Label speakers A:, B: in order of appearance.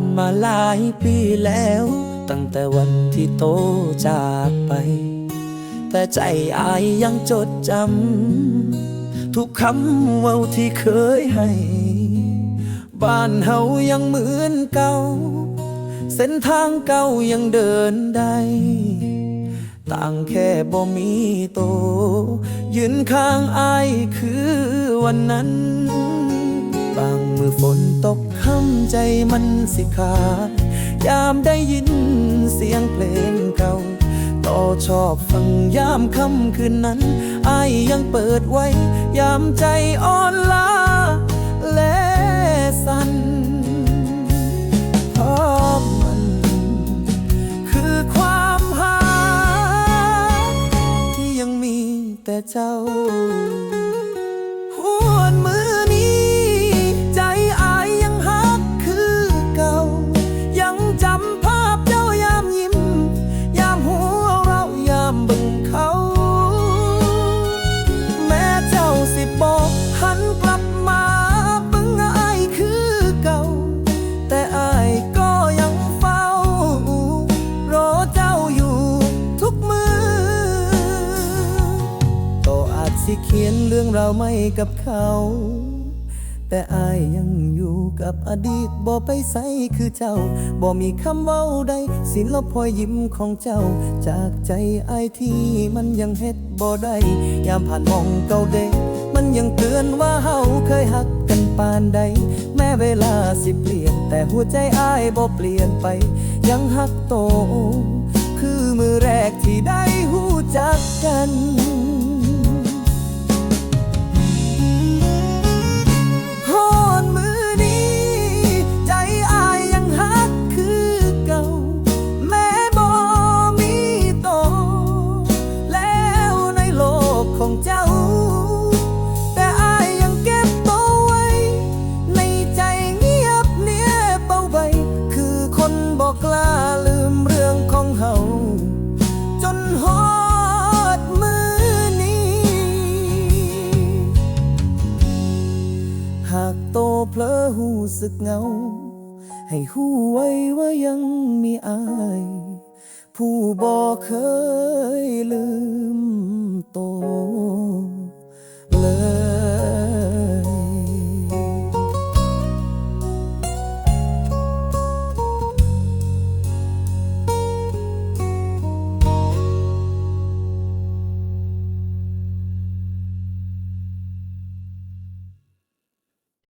A: านมาหลายปีแล้ว ตั้งแต่วันที่โตจากไป แต่ใจอายยังจดจำทุกคำเว่าที่เคยให้ บ้านเฮายังเหมือนเก่า เส้นทางเก่ายังเดินได้ต่างแค่บ่มีโต ยืนข้างอายคือวันนั้น บางมือฝนตกค่ำใจมันสิขาด ยามได้ยินเสียงเพลงเก่าต่อชอบฟังยามค่ำคืนนั้นอายยังเปิดไว้ ยามใจอ่อนล้าและสั่นเพราะมันคือความหา ที่ยังมีแต่เจ้า อาจสิเขียนเรื่องราวไม่กับเขา แต่อายยังอยู่กับอดีตบ่ไปใสคือเจ้าบ่มีคำเว้าใดสิลบพอยยิ้มของเจ้า จากใจอายที่มันยังเฮ็ดบ่ได้ยามผ่านมองเก่าเดกมันยังเตือนว่าเฮาเคยหักกันปานใด แม้เวลาสิเปลี่ยน แต่หัวใจอายบ่เปลี่ยนไป ยังหักโต คือมือแรกที่ได้หูจักกัน กล้าลืมเรื่องของเฮาจนฮอดมือนี้ หากโตเพลอหูสึกเหงา ให้หูไว้ว่ายังมีอาย ผู้บ่เคยลืมโต